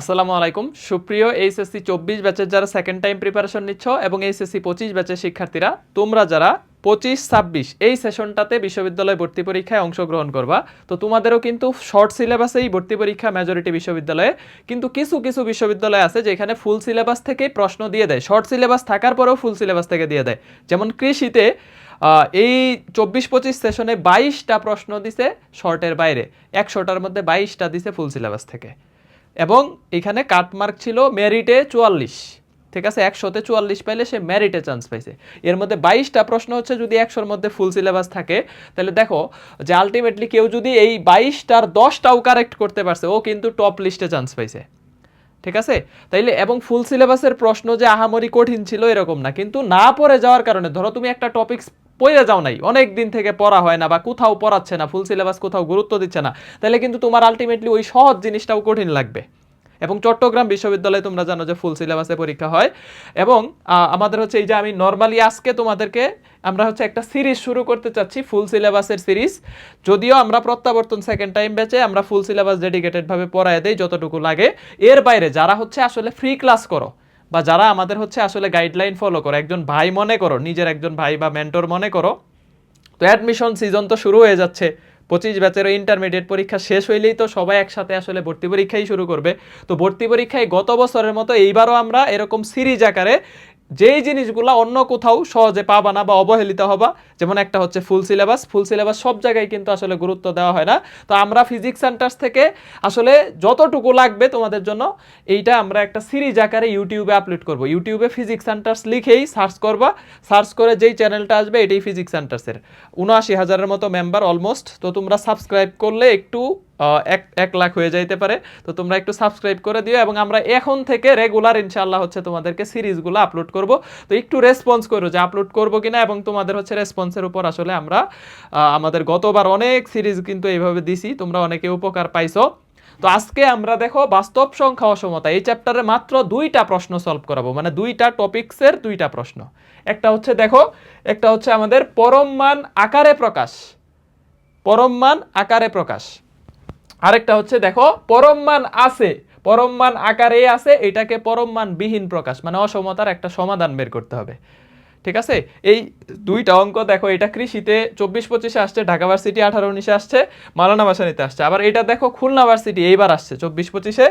আসসালামু আলাইকুম। সুপ্রিয় এইচএসসি চব্বিশ ব্যাচের যারা সেকেন্ড টাইম প্রিপারেশন নিচ্ছ এবং এইচএসসি পঁচিশ ব্যাচের শিক্ষার্থীরা, তোমরা যারা পঁচিশ, ছাব্বিশ এই সেশনটাতে বিশ্ববিদ্যালয় ভর্তি পরীক্ষায় অংশগ্রহণ করবা। তো তোমাদেরও কিন্তু শর্ট সিলেবাসেই ভর্তি পরীক্ষা মেজরিটি বিশ্ববিদ্যালয়ে। কিন্তু কিছু কিছু বিশ্ববিদ্যালয় আছে যেখানে ফুল সিলেবাস থেকেই প্রশ্ন দিয়ে দেয়। শর্ট সিলেবাস থাকার পরেও ফুল সিলেবাস থেকে দিয়ে দেয়। যেমন কৃষিতে এই চব্বিশ, পঁচিশ সেশনে বাইশটা প্রশ্ন দিছে শর্টের বাইরে। একশোটার মধ্যে বাইশটা দিছে ফুল সিলেবাস থেকে। এবং এখানে কাটমার্ক ছিল মেরিটে চুয়াল্লিশ। ঠিক আছে একশোতে চুয়াল্লিশ পাইলে সে মেরিটে চান্স পাইছে। এর মধ্যে বাইশটা প্রশ্ন হচ্ছে, যদি একশোর মধ্যে ফুল সিলেবাস থাকে, তাহলে দেখো যে আলটিমেটলি কেউ যদি এই বাইশটার দশটাও কারেক্ট করতে পারছে, ও কিন্তু টপ লিস্টে চান্স পাইছে। ঠিক আছে? তাইলে এবং ফুল সিলেবাসের প্রশ্ন যে আহামরি কঠিন ছিল এরকম না, কিন্তু না পড়ে যাওয়ার কারণে, ধরো তুমি একটা টপিকস পড়ে যাও নাই। অনেক দিন থেকে পড়া হয় না বা কোথাও পড়াচ্ছে না ফুল সিলেবাস কোথাও গুরুত্ব দিচ্ছে না। তাহলে কিন্তু তোমার আলটিমেটলি ওই সহজ জিনিসটাও কঠিন লাগবে। এবং চট্টগ্রাম বিশ্ববিদ্যালয়ে তোমরা জানো যে ফুল সিলেবাসে পরীক্ষা হয়। এবং আমাদের হচ্ছে এই যে আমি নর্মালি আজকে তোমাদেরকে আমরা হচ্ছে একটা সিরিজ শুরু করতে চাচ্ছি ফুল সিলেবাসের সিরিজ। যদিও আমরা প্রত্যাবর্তন সেকেন্ড টাইম ব্যাচে আমরা ফুল সিলেবাস ডেডিকেটেডভাবে পড়ায় দেই যতটুকু লাগে। এর বাইরে যারা হচ্ছে আসলে ফ্রি ক্লাস করো বা যারা আমাদের হচ্ছে আসলে গাইডলাইন ফলো করো, একজন ভাই মনে করো, নিজের একজন ভাই বা মেন্টর মনে করো, তো অ্যাডমিশন সিজন তো শুরু হয়ে যাচ্ছে। পঁচিশ ব্যাচের ইন্টারমিডিয়েট পরীক্ষা শেষ হইলেই তো সবাই একসাথে আসলে ভর্তি পরীক্ষাই শুরু করবে। তো ভর্তি পরীক্ষায় গত বছরের মতো এইবারও আমরা এরকম সিরিজ আকারে যেই জিনিসগুলো অন্য কোথাও সহজে পাবা না বা অবহেলিত হবা, যেমন একটা হচ্ছে ফুল সিলেবাস ফুল সিলেবাস সব জায়গায় কিন্তু আসলে গুরুত্ব দেওয়া হয় না। তো আমরা ফিজিক্স সেন্টার্স থেকে আসলে যতটুকু লাগবে তোমাদের জন্য, এইটা আমরা একটা সিরিজ আকারে ইউটিউবে আপলোড করব। ইউটিউবে ফিজিক্স সেন্টার্স লিখেই সার্চ করবা। সার্চ করে যেই চ্যানেলটা আসবে, এটাই ফিজিক্স সেন্টার্সের উনআশি হাজারের মতো মেম্বার অলমোস্ট তো তোমরা সাবস্ক্রাইব করলে একটু এক এক লাখ হয়ে যাইতে পারে। তো তোমরা একটু সাবস্ক্রাইব করে দিও এবং আমরা এখন থেকে রেগুলার ইনশাল্লাহ হচ্ছে তোমাদেরকে সিরিজগুলো আপলোড করব। তো একটু রেসপন্স করো যে আপলোড করব কিনা এবং তোমাদের হচ্ছে রেসপন্সের উপর আসলে আমরা আমাদের গতবার অনেক সিরিজ কিন্তু এইভাবে দিছি, তোমরা অনেকে উপকার পাইছো। তো আজকে আমরা দেখো বাস্তব সংখ্যা অসমতা, এই চ্যাপ্টারে মাত্র দুইটা প্রশ্ন সলভ করাবো। মানে দুইটা টপিকসের দুইটা প্রশ্ন। একটা হচ্ছে দেখো, একটা হচ্ছে আমাদের পরম মান আকারে প্রকাশ। পরম মান আকারে প্রকাশ। আরেকটা হচ্ছে, দেখো পরম মান আছে। পরম মান আকারে আছে, এটাকে পরম মান বিহীন প্রকাশ মানে অসমতার একটা সমাধান বের করতে হবে। ঠিক আছে? এই দুইটা অঙ্ক, দেখো, এটা কৃষিতে চব্বিশ পঁচিশে আসছে, ঢাকা ভার্সিটি আঠারো উনিশে আসছে, মালানা বাসানিতে আসছে। আবার এটা দেখো, খুলনা ভার্সিটি এইবার আসছে, চব্বিশ পঁচিশে।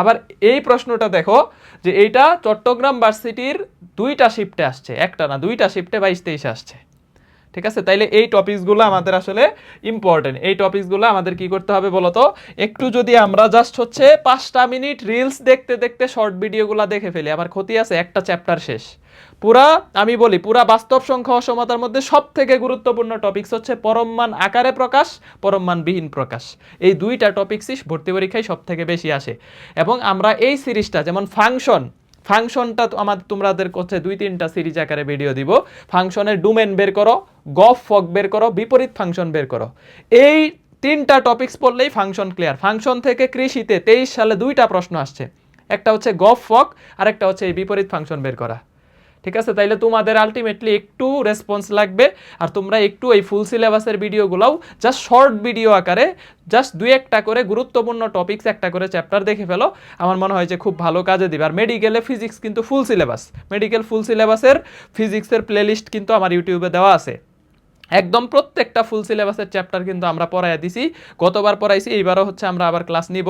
আবার এই প্রশ্নটা দেখো, যে এইটা চট্টগ্রাম ভার্সিটির দুইটা শিফটে আসছে, একটা না, দুইটা শিফটে বাইশ তেইশে আসছে। ঠিক আছে? তাইলে এই টপিকসগুলো আমাদের আসলে ইম্পর্টেন্ট এই টপিকসগুলো আমাদের কি করতে হবে বলতো? একটু যদি আমরা জাস্ট হচ্ছে পাঁচটা মিনিট রিলস দেখতে দেখতে শর্ট ভিডিওগুলো দেখে ফেলি। আমার ক্ষতি আছে, একটা চ্যাপ্টার শেষ। পুরা, আমি বলি, পুরা বাস্তব সংখ্যা অসমতার মধ্যে সব থেকে গুরুত্বপূর্ণ টপিক্স হচ্ছে পরমমান আকারে প্রকাশ, পরমমান বিহীন প্রকাশ। এই দুইটা টপিকসই ভর্তি পরীক্ষায় সব থেকে বেশি আসে। এবং আমরা এই সিরিজটা যেমন ফাংশন ফাংশনটা আমাদের তোমাদের করছে দুই তিনটা সিরিজ আকারে ভিডিও দিব। ফাংশনের ডোমেন বের করো, গফ ফক বের করো, বিপরীত ফাংশন বের করো। এই তিনটা টপিকস পড়লেই ফাংশন ক্লিয়ার ফাংশন থেকে কৃষিতে তেইশ সালে দুইটা প্রশ্ন আসছে। একটা হচ্ছে গফ ফক আর একটা হচ্ছে এই বিপরীত ফাংশন বের করা। ঠিক আছে? তাইলে তোমাদের আলটিমেটলি একটু রেসপন্স লাগবে। আর তোমরা একটু এই ফুল সিলেবাসের ভিডিওগুলোও জাস্ট শর্ট ভিডিও আকারে জাস্ট দুই একটা করে গুরুত্বপূর্ণ টপিক্স একটা করে চ্যাপ্টার দেখে ফেলো। আমার মনে হয় যে খুব ভালো কাজে দিবে। আর মেডিকেলে ফিজিক্স কিন্তু ফুল সিলেবাস মেডিকেল ফুল সিলেবাসের ফিজিক্সের প্লেলিস্ট কিন্তু আমার ইউটিউবে দেওয়া আছে। একদম প্রত্যেকটা ফুল সিলেবাসের চ্যাপ্টার কিন্তু আমরা পড়াইয়া দিছি। গতবার পড়াইছি, এইবারও হচ্ছে আমরা আবার ক্লাস নিব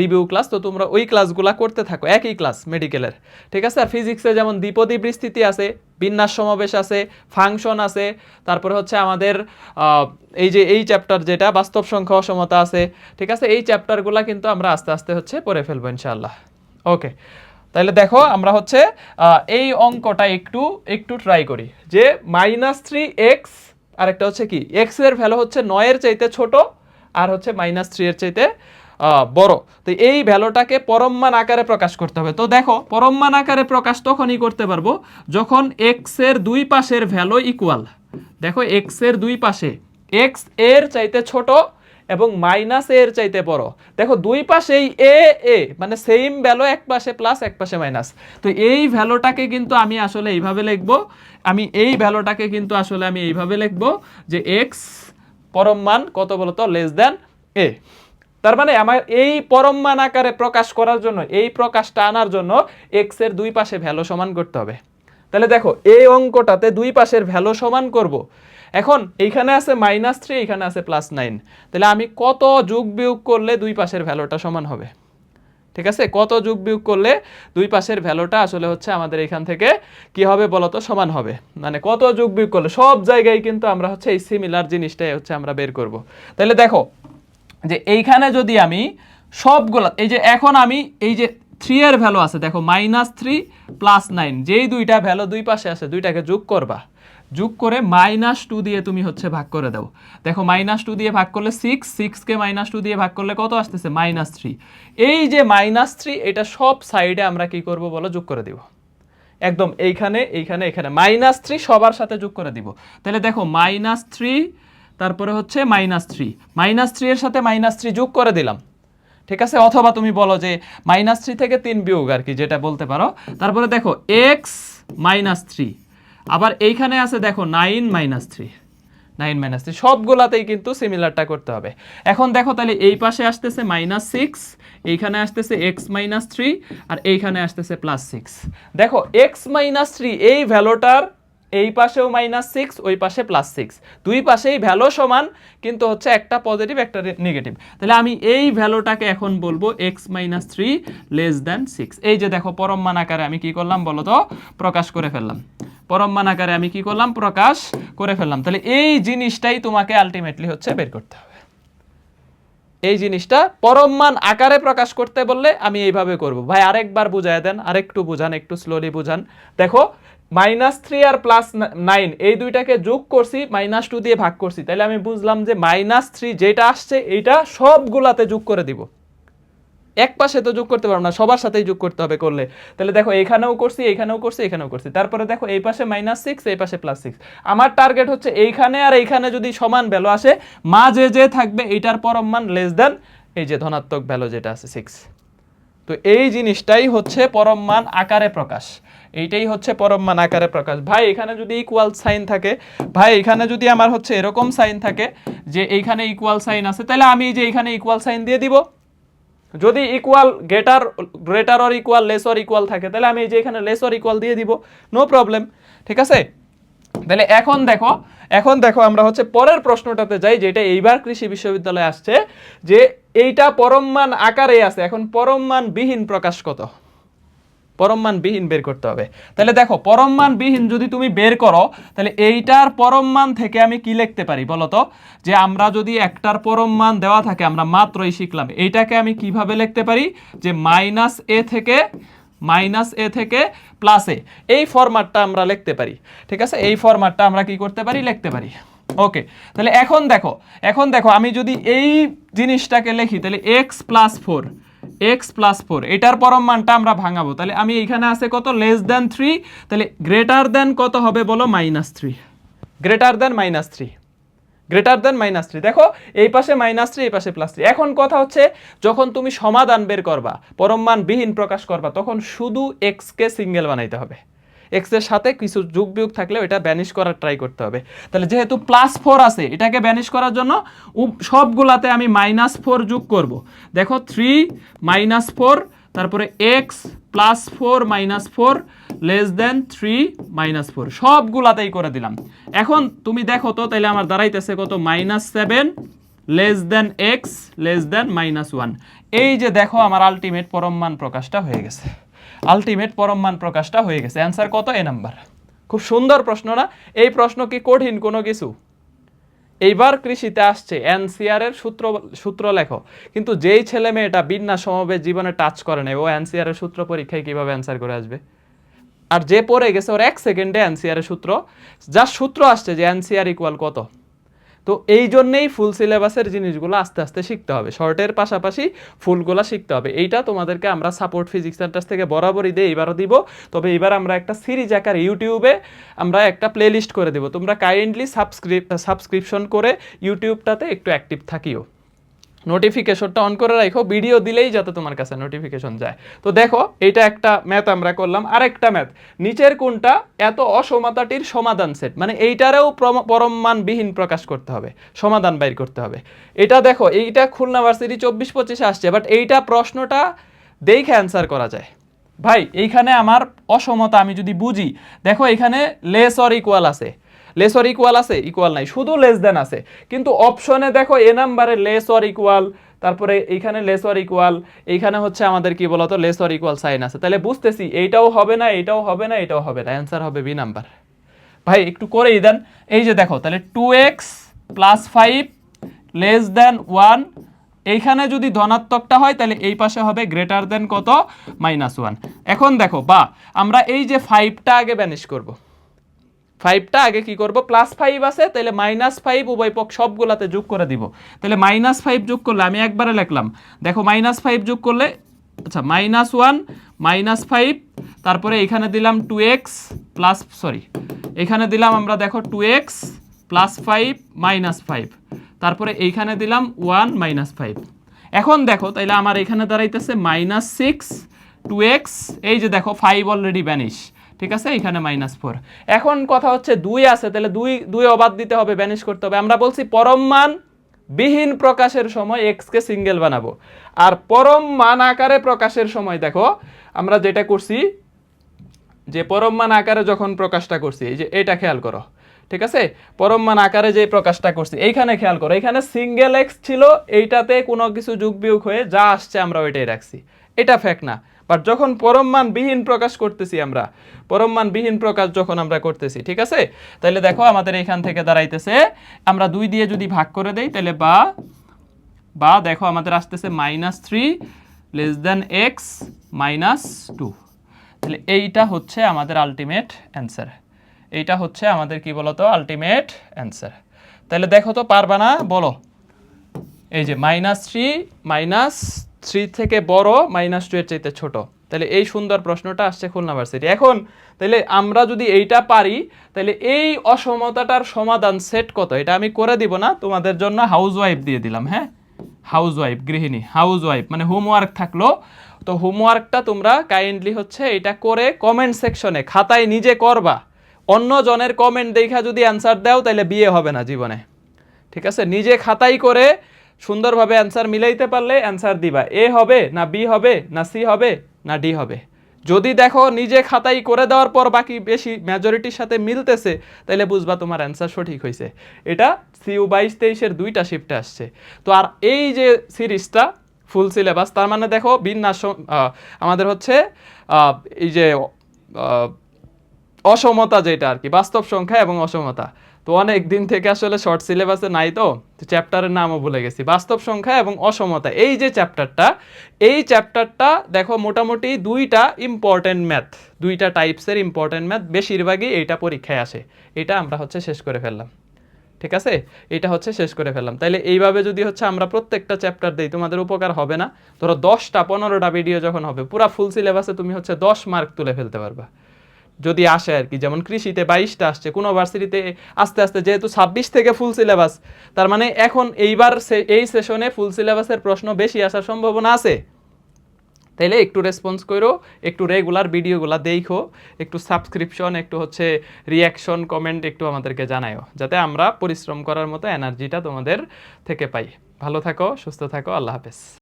রিভিউ ক্লাস তো তোমরা ওই ক্লাসগুলো করতে থাকো, একই ক্লাস মেডিকেলের ঠিক আছে? আর ফিজিক্সে যেমন দ্বিপদী বিস্তৃতি আছে, বিন্যাস সমাবেশ আছে ফাংশন আছে, তারপরে হচ্ছে আমাদের এই যে এই চ্যাপ্টার যেটা, বাস্তব সংখ্যা অসমতা আছে, ঠিক আছে? এই চ্যাপ্টারগুলো কিন্তু আমরা আস্তে আস্তে হচ্ছে পড়ে ফেলব ইনশাআল্লাহ। ওকে তাহলে দেখো, আমরা হচ্ছে এই অঙ্কটা একটু একটু ট্রাই করি। যে মাইনাস থ্রি এক্স আরেকটা হচ্ছে কি এক্সের ভ্যালু হচ্ছে নয়ের চাইতে ছোট আর হচ্ছে মাইনাস থ্রি এর চাইতে বড়। তো এই ভ্যালুটাকে পরমমান আকারে প্রকাশ করতে হবে। তো দেখো পরমমান আকারে প্রকাশ তখনই করতে পারব যখন এক্সের দুই পাশের ভ্যালু ইকুয়াল দেখো এক্সের দুই পাশে এক্সের চাইতে ছোট এবং মাইনাস এর চাইতে বড়। দেখো, দুই পাশেই এ এ মানে সেম ভ্যালু এক পাশে প্লাস এক পাশে মাইনাস তো এই ভ্যালুটাকে কিন্তু আমি আসলে এইভাবে লিখব। আমি এই ভ্যালুটাকে কিন্তু আসলে আমি এইভাবে লিখব যে এক্স পরম মান কত বলতো? লেস দেন এ তার মানে আমার এই পরম মান আকারে প্রকাশ করার জন্য, এই প্রকাশটা আনার জন্য এক্সের দুই পাশে ভ্যালু সমান করতে হবে। তাহলে দেখো, এই অঙ্কটাতে দুই পাশের ভ্যালু সমান করব। এখন এইখানে আছে মাইনাস থ্রি এইখানে আছে প্লাস নাইন তাহলে আমি কত যোগ বিয়োগ করলে দুই পাশের ভ্যালুটা সমান হবে? ঠিক আছে? কত যোগ বিয়োগ করলে দুই পাশের ভ্যালুটা আসলে হচ্ছে আমাদের এখান থেকে কি হবে বলতো? সমান হবে। মানে কত যোগ বিয়োগ করলে সব জায়গায় কিন্তু আমরা হচ্ছে এই সিমিলার জিনিসটাই হচ্ছে আমরা বের করব। তাহলে দেখো যে এইখানে যদি আমি সবগুলা, এই যে এখন আমি এই যে থ্রি এর ভ্যালু আছে, দেখো মাইনাস থ্রি প্লাস নাইন যেই দুইটা ভ্যালু দুই পাশে আছে, দুইটাকে যোগ করবা। যোগ করে মাইনাস টু দিয়ে তুমি হচ্ছে ভাগ করে দাও। দেখো মাইনাস টু দিয়ে ভাগ করলে সিক্স সিক্সকে মাইনাস টু দিয়ে ভাগ করলে কত আসতেছে? মাইনাস থ্রি এই যে মাইনাস থ্রি এটা সব সাইডে আমরা কি করব বলো? যোগ করে দিব। একদম এইখানে এইখানে, এখানে। মাইনাস থ্রি সবার সাথে যোগ করে দিব। তাহলে দেখো মাইনাস থ্রি তারপরে হচ্ছে মাইনাস থ্রি মাইনাস থ্রি এর সাথে মাইনাস থ্রি যোগ করে দিলাম। ঠিক আছে? অথবা তুমি বলো যে মাইনাস থ্রি থেকে তিন বিয়োগ আর কি, যেটা বলতে পারো। তারপরে দেখো এক্স মাইনাস থ্রি আবার এইখানে আছে, দেখো nine minus three nine minus three সবগুলাতেই কিন্তু সিমিলারটা করতে হবে। এখন দেখো তাহলে এই পাশে আসতেছে মাইনাস সিক্স এইখানে আসতেছে এক্স মাইনাস থ্রি আর এইখানে আসতেছে প্লাস সিক্স দেখো এক্স মাইনাস থ্রি এই ভ্যালুটার এই পাশেও মাইনাস সিক্স ওই পাশে প্লাস সিক্স দুই পাশেই ভ্যালু সমান, কিন্তু হচ্ছে একটা পজিটিভ একটা নেগেটিভ তাহলে আমি এই ভ্যালুটাকে এখন বলব x minus three less than six এই যে দেখো পরম্মান আকারে আমি কি করলাম বলো তো? প্রকাশ করে ফেললাম। পরম্মান আকারে আমি কি করলাম? প্রকাশ করে ফেললাম। তাহলে এই জিনিসটাই তোমাকে আলটিমেটলি হচ্ছে বের করতে হবে। এই জিনিসটা পরমমান আকারে প্রকাশ করতে বললে আমি এইভাবে করব। ভাই, আরেকবার বুঝায় দেন, আরেকটু বুঝান, একটু স্লোলি বুঝান। দেখো মাইনাস থ্রি আর প্লাস নাইন এই দুইটাকে যোগ করছি মাইনাস টু দিয়ে ভাগ করছি। তাহলে আমি বুঝলাম যে মাইনাস থ্রি যেটা আসছে, এইটা সবগুলাতে যোগ করে দিব। এক পাশে তো যোগ করতে পারব না, সবার সাথেই যোগ করতে হবে করলে। তাহলে দেখো, এখানেও করছি এখানেও করছি এখানেও করছি। তারপরে দেখো, এই পাশে মাইনাস সিক্স এই পাশে প্লাস সিক্স আমার টার্গেট হচ্ছে এইখানে আর এইখানে যদি সমান ভ্যালু আসে, মাঝে যে থাকবে এইটার পরম মান লেস দেন এই যে ধনাত্মক ভ্যালু যেটা আছে সিক্স তো এই জিনিসটাই হচ্ছে পরম মান আকারে প্রকাশ। এইটাই হচ্ছে পরম মান আকারে প্রকাশ। ভাই, এখানে যদি ইকুয়াল সাইন থাকে, ভাই, এখানে যদি আমার হচ্ছে এরকম সাইন থাকে যে এইখানে ইকুয়াল সাইন আছে, তাহলে আমি যে এখানে ইকুয়াল সাইন দিয়ে দিব। যদি equal greater greater or equal less or equal থাকে, তাহলে আমি এই যে এখানে লেস অর ইকুয়াল দিয়ে দিব নো প্রবলেম ঠিক আছে? তাহলে এখন দেখো এখন দেখো আমরা হচ্ছে পরের প্রশ্নটাতে যাই, যেটা এইবার কৃষি বিশ্ববিদ্যালয়ে আসছে, যে এইটা পরমমান আকারে আছে, এখন পরম মান বিহীন প্রকাশ কত? পরমমান বিহীন বের করতে হবে। তাহলে দেখো পরমমান বিহীন যদি তুমি বের করো, তাহলে এইটার পরমমান থেকে আমি কি লিখতে পারি বলো যে আমরা যদি একটার পরমমান দেওয়া থাকে, আমরা মাত্রই শিখলাম। এইটাকে আমি কীভাবে লিখতে পারি? যে মাইনাস এ থেকে মাইনাস এ থেকে প্লাস এ এই ফরম্যাটটা আমরা লিখতে পারি। ঠিক আছে? এই ফরম্যাটটা আমরা কি করতে পারি? লিখতে পারি। ওকে তাহলে এখন দেখো এখন দেখো, আমি যদি এই জিনিসটাকে লিখি, তাহলে x plus four x plus four এটার পরম মানটা আমরা ভাঙাবো। তাহলে আমি এইখানে আছে কত? লেস দেন থ্রি তাহলে গ্রেটার দেন কত হবে বলো? Minus three greater than minus three greater than minus three দেখো, এই পাশে মাইনাস থ্রি এই পাশে প্লাস থ্রি এখন কথা হচ্ছে, যখন তুমি সমাধান বের করবা, পরম মান বিহীন প্রকাশ করবা, তখন শুধু এক্সকে সিঙ্গেল বানাইতে হবে। এক্সের সাথে কিছু যোগ বিয়োগ থাকলে এটা ব্যানিশ করার ট্রাই করতে হবে। তাহলে যেহেতু প্লাস ফোর আছে, এটাকে ব্যানিশ করার জন্য সবগুলাতে আমি মাইনাস ফোর যোগ করব। দেখো থ্রি মাইনাস ফোর তারপরে x plus four minus four less than three minus four সবগুলাতেই করে দিলাম। এখন তুমি দেখো তো তাহলে আমার দাঁড়াইতেছে কত? Minus seven less than x less than minus one এই যে দেখো আমার আলটিমেট পরম মান প্রকাশটা হয়ে গেছে। আলটিমেট পরম মান প্রকাশটা হয়ে গেছে। অ্যান্সার কত? এ নাম্বার খুব সুন্দর প্রশ্ন না? এই প্রশ্ন কি কঠিন কোনো কিছু? এইবার কৃষিতে আসছে এনসিআর এর সূত্র সূত্র লেখো। কিন্তু যেই ছেলে মেয়েটা বিন্যাস সমবে জীবনে টাচ করে নেই, ও এনসিআর এর সূত্র পরীক্ষায় কীভাবে অ্যান্সার করে আসবে? আর যে পড়ে গেছে ওর এক সেকেন্ডে এনসিআর এর সূত্র। যার সূত্র আসছে যে এনসিআর ইকুয়াল কত? তো এই জন্যেই ফুল সিলেবাসের জিনিসগুলো আস্তে আস্তে শিখতে হবে। শর্টের পাশাপাশি ফুলগুলো শিখতে হবে। এইটা তোমাদেরকে আমরা সাপোর্ট ফিজিক্স সেন্টার থেকে বরাবরই দিয়ে এবারও দিব। তবে এবার আমরা একটা সিরিজ আকার ইউটিউবে আমরা একটা প্লেলিস্ট করে দেবো। তোমরা কাইন্ডলি সাবস্ক্রিপ সাবস্ক্রিপশন করে ইউটিউবটাতে একটু অ্যাক্টিভ থাকিও। নোটিফিকেশনটা অন করে রাখো ভিডিও দিলেই যাতে তোমার কাছে নোটিফিকেশন যায়। তো দেখো এটা একটা ম্যাথ আমরা করলাম। আরেকটা ম্যাথ নিচের কোনটা এত অসমতাটির সমাধান সেট মানে এইটারেও প্রম- পরমমানবিহীন প্রকাশ করতে হবে, সমাধান বাইর করতে হবে। এটা দেখো, এইটা খুলনা ভার্সিটি চব্বিশ পঁচিশে আসছে বাট এইটা প্রশ্নটা দেখে অ্যান্সার করা যায়। ভাই, এইখানে আমার অসমতা আমি যদি বুঝি, দেখো এখানে লেস অর ইকুয়াল আছে। লেস অর ইকুয়াল আছে? ইকুয়াল নাই। শুধু লেস দেন আছে। কিন্তু অপশনে দেখো, এ নাম্বারে লেস অর ইকুয়াল তারপরে এইখানে লেস অর ইকুয়াল এইখানে হচ্ছে আমাদের কি বলতো লেস অর ইকুয়াল সাইন আছে। তাহলে বুঝতেছি এইটাও হবে না এইটাও হবে না, এটাও হবে না। অ্যান্সার হবে বি নাম্বার ভাই, একটু করেই দেন। এই যে দেখো, তাহলে two x plus five less than one এইখানে যদি ধনাত্মকটা হয়, তাহলে এই পাশে হবে গ্রেটার দেন কত? মাইনাস ওয়ান এখন দেখো, বা, আমরা এই যে ফাইভটা আগে ব্যানিশ করব। ফাইভটা আগে কি করব? প্লাস ফাইভ আছে তাহলে মাইনাস ফাইভ উভয় পক্ষ সবগুলাতে যোগ করে দিব। তাহলে মাইনাস ফাইভ যোগ করলে আমি একবারে লিখলাম। দেখো মাইনাস ফাইভ যোগ করলে আচ্ছা মাইনাস ওয়ান মাইনাস ফাইভ তারপরে এখানে দিলাম টু এক্স প্লাস সরি এখানে দিলাম আমরা দেখো two x plus five minus five তারপরে এইখানে দিলাম ওয়ান মাইনাস ফাইভ এখন দেখো, তাইলে আমার এখানে দাঁড়াইতেছে মাইনাস সিক্স টু এক্স এই যে দেখো ফাইভ অলরেডি ব্যানিশ ঠিক আছে? এখানে মাইনাস ফোর এখন কথা হচ্ছে দুই আছে, তাহলে দুই দুই অবাদ দিতে হবে ব্যানিশ করতে হবে। আমরা বলছি পরম মান বিহীন প্রকাশের সময় এক্স কে সিঙ্গেল বানাবো। আর পরম মান আকারে প্রকাশের সময় দেখো, আমরা যেটা করছি, যে পরম মান আকারে যখন প্রকাশটা করছি, এই যে এটা খেয়াল করো, ঠিক আছে? পরম মান আকারে যে প্রকাশটা করছি, এইখানে খেয়াল করো, এখানে সিঙ্গেল এক্স ছিল, এইটাতে কোনো কিছু যোগ বিয়োগ হয়ে যা আসছে আমরা ওইটাই রাখছি। এটা ফ্যাক না। বাট যখন পরম মান বিহীন প্রকাশ করতেছি আমরা পরম মান বিহীন প্রকাশ যখন আমরা করতেছি, ঠিক আছে? তাহলে দেখো আমাদের এখান থেকে দাঁড়াইতেছে, আমরা দুই দিয়ে যদি ভাগ করে দেই তাহলে বা বা দেখো আমাদের আসতেছে minus three less than x minus two তাহলে এইটা হচ্ছে আমাদের আলটিমেট অ্যান্সার এইটা হচ্ছে আমাদের কি বলতো? আলটিমেট অ্যান্সার তাহলে দেখো তো পারবা না? বলো। এই যে মাইনাস থ্রি মাইনাস থ্রি থেকে বড় মাইনাস টু এর চাইতে ছোট। তাহলে এই সুন্দর প্রশ্নটা আসছে খুলনা ভার্সিটি। এখন, তাহলে আমরা যদি এইটা পারি, তাহলে এই অসমতাটার সমাধান সেট কত? এটা আমি করে দিব না, তোমাদের জন্য হাউস ওয়াইফ দিয়ে দিলাম হ্যাঁ? হাউস ওয়াইফ গৃহিণী হাউস ওয়াইফ মানে হোমওয়ার্ক থাকল। তো হোমওয়ার্কটা তোমরা কাইন্ডলি হচ্ছে এটা করে কমেন্ট সেকশনে খাতায় নিজে করবা। অন্য জনের কমেন্ট দেখা যদি অ্যান্সার দাও, তাহলে বিয়ে হবে না জীবনে। ঠিক আছে? নিজে খাতাই করে সুন্দরভাবে অ্যান্সার মিলাইতে পারলে অ্যান্সার দিবা। এ হবে, না বি হবে, না সি হবে, না ডি হবে। যদি দেখো নিজে খাতাই করে দেওয়ার পর বাকি বেশি মেজরিটির সাথে মিলতেছে তাহলে বুঝবা তোমার অ্যান্সার সঠিক হয়েছে এটা সিউ বাইশ তেইশের দুইটা শিফটে আসছে। তো আর এই যে সিরিজটা ফুল সিলেবাস তার মানে দেখো বিন্যাস আমাদের হচ্ছে এই যে অসমতা যেটা আর কি, বাস্তব সংখ্যা এবং অসমতা। তো অনেক দিন থেকে আসলে শর্ট সিলেবাসে নাই তো চ্যাপ্টারের নামও ভুলে গেছি। বাস্তব সংখ্যা এবং অসমতা, এই যে চ্যাপ্টারটা এই চ্যাপ্টারটা দেখো মোটামুটি দুইটা ইম্পর্টেন্ট ম্যাথ দুইটা টাইপসের ইম্পর্টেন্ট ম্যাথ বেশিরভাগই এইটা পরীক্ষায় আসে। এটা আমরা হচ্ছে শেষ করে ফেললাম। ঠিক আছে? এটা হচ্ছে শেষ করে ফেললাম। তাইলে এইভাবে যদি হচ্ছে আমরা প্রত্যেকটা চ্যাপ্টার দিই, তোমাদের উপকার হবে না? ধরো দশটা, পনেরোটা ভিডিও যখন হবে, পুরা ফুল সিলেবাসে তুমি হচ্ছে দশ মার্ক তুলে ফেলতে পারবা। যদি আসে আর কি, যেমন কৃষিতে বাইশটা আসছে, কোনো ভার্সিটিতে আস্তে আস্তে যেহেতু ছাব্বিশ থেকে ফুল সিলেবাস তার মানে এখন এইবার এই সেশনে ফুল সিলেবাসের প্রশ্ন বেশি আসার সম্ভাবনা আছে। তাইলে একটু রেসপন্স করো একটু রেগুলার ভিডিওগুলো দেখো, একটু সাবস্ক্রিপশন একটু হচ্ছে রিয়াকশন কমেন্ট একটু আমাদেরকে জানায়ও যাতে আমরা পরিশ্রম করার মতো এনার্জিটা তোমাদের থেকে পাই। ভালো থাকো, সুস্থ থাকো, আল্লাহ হাফেজ।